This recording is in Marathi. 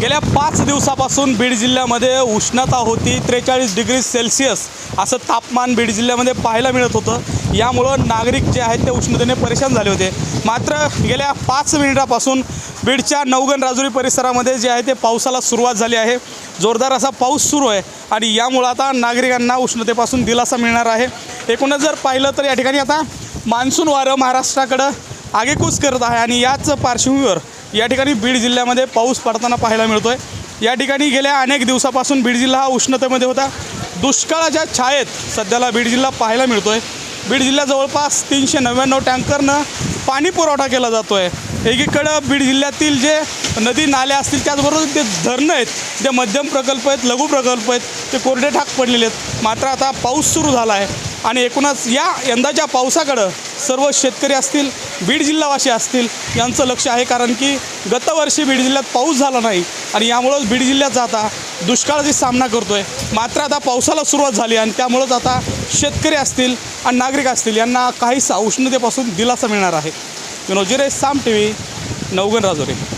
गेल्या पाच दिवसापासून बीड जिल्ह्यामध्ये उष्णता होती त्रेचाळीस डिग्री सेल्सिअस असं तापमान बीड जिल्ह्यामध्ये पाहायला मिळत होतं. यामुळं नागरिक जे आहेत ते उष्णतेने परेशान झाले होते. मात्र गेल्या पाच मिनिटापासून बीडच्या नवगण राजुरी परिसरामध्ये जे आहे ते पावसाला सुरुवात झाली आहे. जोरदार असा पाऊस सुरू आहे आणि यामुळं आता नागरिकांना उष्णतेपासून दिलासा मिळणार आहे. एकूणच जर पाहिलं तर या ठिकाणी आता मान्सून वारं महाराष्ट्राकडं आगेकूच करत आहे आणि याच पार्श्वभूमीवर या ठिकाणी बीड जिल्ह्यामध्ये पाऊस पडताना पाहायला मिळतो आहे या ठिकाणी गेल्या अनेक दिवसापासून बीड जिल्हा हा उष्णतेमध्ये होता. दुष्काळाच्या छायेत सध्याला बीड जिल्हा पाहायला मिळतो आहे बीड जिल्ह्यात जवळपास तीनशे नव्याण्णव टँकरनं पाणी पुरवठा केला जातो आहे एकीकडं बीड जिल्ह्यातील जे नदी नाले असतील त्याचबरोबर ते धरणं आहेत जे मध्यम प्रकल्प आहेत लघु प्रकल्प आहेत ते कोरडे ठाक पडलेले आहेत. मात्र आता पाऊस सुरू झाला आहे. आणि एकूणच या यंदाच्या पावसाकडं सर्व शेतकरी असतील बीड जिल्हावासी असतील यांचं लक्ष आहे कारण की गतवर्षी बीड जिल्ह्यात पाऊस झाला नाही आणि यामुळंच बीड जिल्ह्यात आता दुष्काळाचा सामना करतो आहे मात्र आता पावसाला सुरुवात झाली आणि त्यामुळंच आता शेतकरी असतील आणि नागरिक असतील यांना काहीसा उष्णतेपासून दिलासा मिळणार आहे. विनोद रे साम टी व्ही नवगण राजोरे.